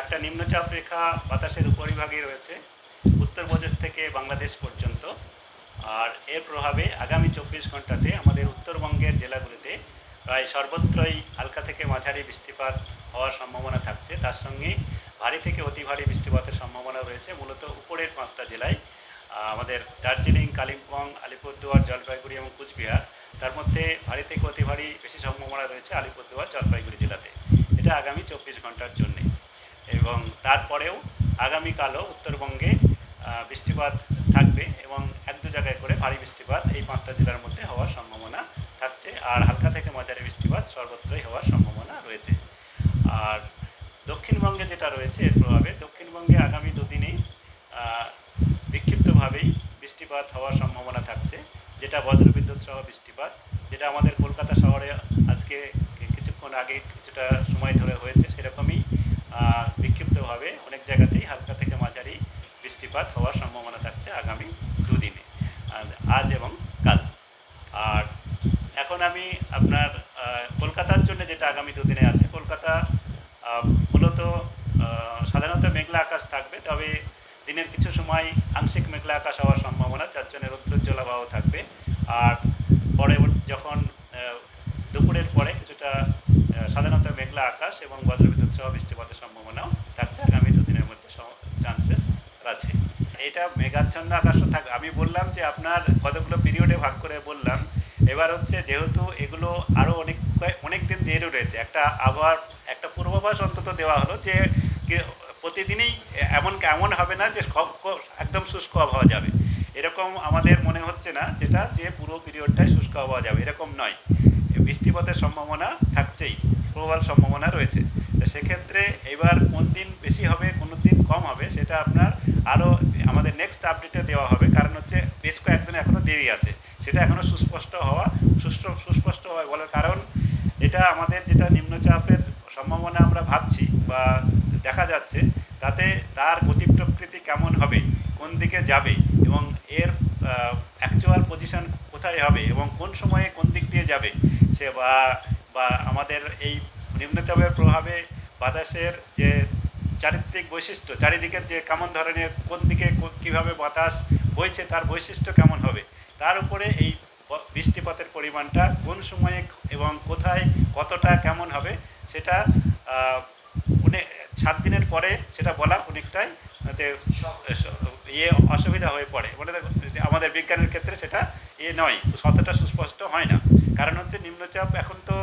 একটা নিম্নচাপ রেখা বাতাসের উপরিভাগে রয়েছে উত্তরপ্রদেশ থেকে বাংলাদেশ পর্যন্ত। আর এর প্রভাবে আগামী চব্বিশ ঘন্টাতে আমাদের উত্তরবঙ্গের জেলাগুলিতে প্রায় সর্বত্রই হালকা থেকে মাঝারি বৃষ্টিপাত হওয়ার সম্ভাবনা থাকছে। তার সঙ্গে ভারী থেকে অতি ভারী বৃষ্টিপাতের সম্ভাবনা রয়েছে। মূলত উপরের পাঁচটা জেলায় আমাদের দার্জিলিং, কালিম্পং, আলিপুরদুয়ার, জলপাইগুড়ি এবং কুচবিহার। তার মধ্যে ভারী থেকে অতি ভারী বেশি সম্ভাবনা রয়েছে আলিপুরদুয়ার, জলপাইগুড়ি জেলাতে। এটা আগামী চব্বিশ ঘণ্টার জন্যে। এবং তারপরেও আগামীকালও উত্তরবঙ্গে বৃষ্টিপাত থাকবে এবং এক দু জায়গায় করে ভারী বৃষ্টিপাত এই পাঁচটা জেলার মধ্যে হওয়ার সম্ভাবনা থাকছে। আর হালকা থেকে মাঝারি বৃষ্টিপাত সর্বত্রই হওয়ার সম্ভাবনা রয়েছে। আর দক্ষিণবঙ্গে যেটা রয়েছে এর প্রভাবে, দক্ষিণবঙ্গে আগামী দুদিনেই বিক্ষিপ্তভাবেই বৃষ্টিপাত হওয়ার সম্ভাবনা থাকছে, যেটা বজ্রবিদ্যুৎ সহ বৃষ্টিপাত, যেটা আমাদের কলকাতা শহরে আজকে কিছুক্ষণ আগে কিছুটা সময় ধরে হয়েছে, সেরকমই বিক্ষিপ্তভাবে অনেক জায়গাতেই হালকা থেকে মাঝারি বৃষ্টিপাত হওয়ার সম্ভাবনা থাকছে আগামী দুদিনে, আজ এবং কাল। আর এখন আমি আপনার কলকাতার জন্য যেটা আগামী দুদিনে আছে, কলকাতা মূলত সাধারণত মেঘলা আকাশ থাকবে, তবে দিনের কিছু সময় আংশিক মেঘলা আকাশ হওয়ার সম্ভাবনা, যার জন্য রৌদ্রোজ্জ্বল থাকবে। আর পরে যখন দুপুরের পরে কিছুটা সাধারণত মেঘলা আকাশ এবং বজ্রবিদ্যুৎ সহ বৃষ্টিপাতের সম্ভাবনাও থাকছে আগামী দুদিনের মধ্যে চান্সেস আছে। এটা মেঘাচ্ছন্ন আকাশও থাক, আমি বললাম যে আপনার কতগুলো পিরিয়ডে ভাগ করে বললাম। এবার হচ্ছে যেহেতু এগুলো আরও অনেক অনেক দিন দেরি রয়েছে, একটা আবার, একটা পূর্বাভাস অন্তত দেওয়া হলো যে প্রতিদিনই এমন এমন হবে না যে সব একদম শুষ্ক আবহাওয়া যাবে। এরকম আমাদের মনে হচ্ছে না যেটা যে পুরো পিরিয়ডটাই শুষ্ক আবহাওয়া যাবে, এরকম নয়। বৃষ্টিপাতের সম্ভাবনা থাকছেই। প্রবল সম্ভাবনা রয়েছে। তো সেক্ষেত্রে এবার কোন দিন বেশি হবে, কোন দিন কম হবে, সেটা আপনার আরও আমাদের নেক্সট আপডেটে দেওয়া হবে। কারণ হচ্ছে বেশ কয়েকদিন এখনও দেরি আছে। সেটা এখনও সুস্পষ্ট হওয়া সুষ্ঠ সুস্পষ্ট হয় বলার কারণ এটা আমাদের যেটা নিম্নচাপের সম্ভাবনা আমরা ভাবছি বা দেখা যাচ্ছে, তাতে তার গতি প্রকৃতি কেমন হবে, কোন দিকে যাবে এবং এর অ্যাকচুয়াল পজিশন কোথায় হবে এবং কোন সময়ে কোন দিক দিয়ে যাবে, সে বা বা আমাদের এই নিম্নচাপের প্রভাবে বাতাসের যে চারিত্রিক বৈশিষ্ট্য, চারিদিকের যে কেমন ধরনের, কোন দিকে কীভাবে বাতাস বইছে, তার বৈশিষ্ট্য কেমন হবে, তার উপরে এই বৃষ্টিপাতের পরিমাণটা কোন সময়ে এবং কোথায় কতটা কেমন হবে, সেটা সাত দিনের পরে সেটা বলা অনেকটাই ইয়ে অসুবিধা হয়ে পড়ে। মানে আমাদের বিজ্ঞানের ক্ষেত্রে সেটা ইয়ে নয় অতটা সুস্পষ্ট হয় না। কারণ হচ্ছে নিম্নচাপ এখন তো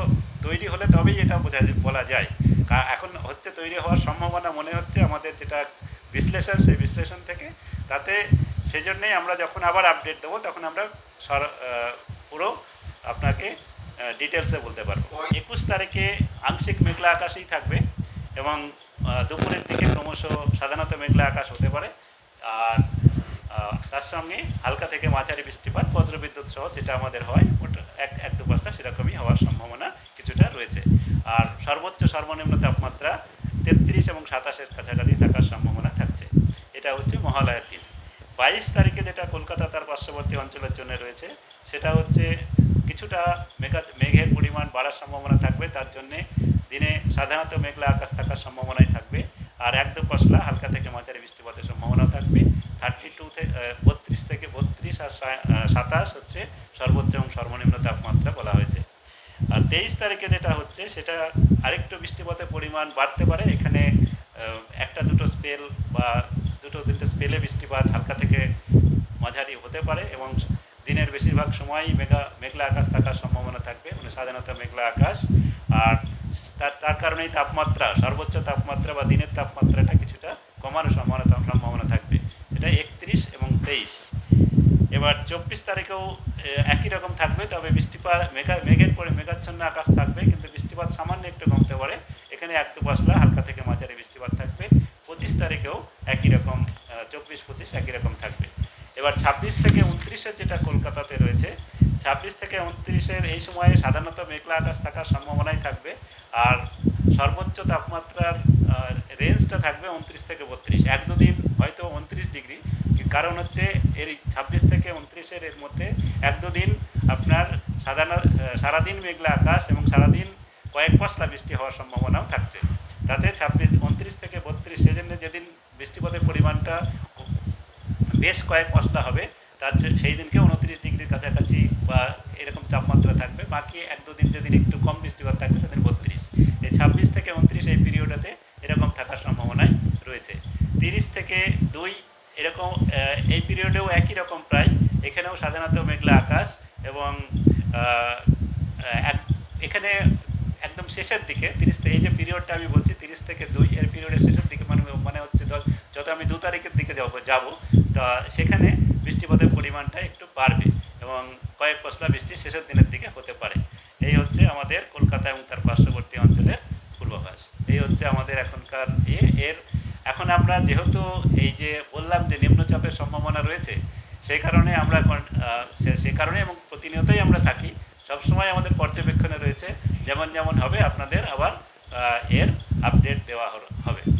তৈরি হলে তবেই এটা বোঝা বলা যায়। কা- এখন হচ্ছে তৈরি হওয়ার সম্ভাবনা মনে হচ্ছে আমাদের যেটা বিশ্লেষণ, সেই বিশ্লেষণ থেকে। তাতে সেই জন্যেই আমরা যখন আবার আপডেট দেবো, তখন আমরা সর পুরো আপনাকে ডিটেলসে বলতে পারব। একুশ তারিখে আংশিক মেঘলা আকাশই থাকবে এবং দুপুরের দিকে ক্রমশ সাধারণত মেঘলা আকাশ হতে পারে। আর তার সঙ্গে হালকা থেকে মাঝারি বৃষ্টিপাত, বজ্রবিদ্যুৎ সহ যেটা আমাদের হয় এক এক দু পাঁচটা সেরকমই হওয়ার সম্ভাবনা সর্বোচ্চ সর্বনিম্ন তাপমাত্রা তেত্রিশ এবং সাতাশের কাছাকাছি থাকার সম্ভাবনা থাকছে। এটা হচ্ছে মহালয়ার দিন। বাইশ তারিখে যেটা কলকাতা তার পার্শ্ববর্তী অঞ্চলের জন্য রয়েছে, সেটা হচ্ছে কিছুটা মেঘা, মেঘের পরিমাণ বাড়ার সম্ভাবনা থাকবে। তার জন্যে দিনে সাধারণত মেঘলা আকাশ থাকার সম্ভাবনাই থাকবে। আর এক দু পশলা, হালকা থেকে মাঝারি বৃষ্টিপাতের সম্ভাবনা থাকবে। থার্টি টু থেকে বত্রিশ থেকে বত্রিশ আর সাতাশ হচ্ছে সর্বোচ্চ এবং সর্বনিম্ন তাপমাত্রা বলা হয়েছে। তেইশ তারিখে যেটা হচ্ছে, সেটা আরেকটু বৃষ্টিপাতের পরিমাণ বাড়তে পারে। এখানে একটা দুটো স্পেল বা দুটো তিনটে স্পেলে বৃষ্টিপাত হালকা থেকে মাঝারি হতে পারে এবং দিনের বেশিরভাগ সময়ই মেঘা, মেঘলা আকাশ থাকার সম্ভাবনা থাকবে মানে সাধারণত মেঘলা আকাশ। আর তার তার কারণেই তাপমাত্রা, সর্বোচ্চ তাপমাত্রা বা দিনের তাপমাত্রাটা কিছুটা কমানোর সম্ভাবনা সম্ভাবনা থাকবে। সেটা একত্রিশ এবং তেইশ। এবার চব্বিশ তারিখেও একই রকম থাকবে, তবে বৃষ্টিপাত, মেঘা, মেঘের পরে মেঘাচ্ছন্ন আকাশ থাকবে, কিন্তু বৃষ্টিপাত সামান্য একটু কমতে পারে। এখানে এক দু পশলা হালকা থেকে মাঝারি বৃষ্টিপাত থাকবে। পঁচিশ তারিখেও একই রকম চব্বিশ, পঁচিশ একই রকম থাকবে। এবার ছাব্বিশ থেকে উনত্রিশের যেটা কলকাতাতে রয়েছে, ছাব্বিশ থেকে উনত্রিশের এই সময়ে সাধারণত মেঘলা আকাশ থাকার সম্ভাবনাই থাকবে। আর সর্বোচ্চ তাপমাত্রার রেঞ্জটা থাকবে উনত্রিশ থেকে বত্রিশ। এক দুদিন কারণ হচ্ছে এর ছাব্বিশ থেকে উনত্রিশের এর মধ্যে এক দুদিন আপনার সাধারণ সারাদিন মেঘলা আকাশ এবং সারাদিন কয়েক পশলা বৃষ্টি হওয়ার সম্ভাবনাও থাকছে। তাতে ছাব্বিশ, উনত্রিশ থেকে বত্রিশ সেজন্য যেদিন বৃষ্টিপাতের পরিমাণটা বেশ কয়েক মশলা হবে, তার সেই দিনকে উনত্রিশ ডিগ্রির কাছাকাছি বা এরকম তাপমাত্রা থাকবে। বাকি এক দুদিন যেদিন একটু কম বৃষ্টিপাত থাকবে সেদিন বত্রিশ। এই ছাব্বিশ থেকে উনত্রিশ এই পিরিয়ডেতে এরকম থাকার সম্ভাবনায় রয়েছে। তিরিশ থেকে দুই এরকম এই পিরিয়ডেও একই রকম প্রায়। এখানেও সাধারণত মেঘলা আকাশ এবং এখানে একদম শেষের দিকে, তিরিশ এই যে পিরিয়ডটা আমি বলছি, তিরিশ থেকে দুই, এর পিরিয়ডের শেষের দিকে মানে মানে হচ্ছে ধর- যত আমি দু তারিখের দিকে যাব যাব, তা সেখানে বৃষ্টিপাতের পরিমাণটা একটু বাড়বে এবং কয়েক পশলা বৃষ্টি শেষের দিনের দিকে হতে পারে। এই হচ্ছে আমাদের কলকাতা এবং তার পার্শ্ববর্তী অঞ্চলের পূর্বাভাস। এই হচ্ছে আমাদের এখনকার এর এখন আমরা যেহেতু এই যে বললাম যে নিম্নচাপের সম্ভাবনা রয়েছে, সেই কারণে আমরা সে- কারণে এবং প্রতিনিয়তই আমরা থাকি। সবসময় আমাদের পর্যবেক্ষণে রয়েছে, যেমন যেমন হবে আপনাদের আবার এর আপডেট দেওয়া হবে।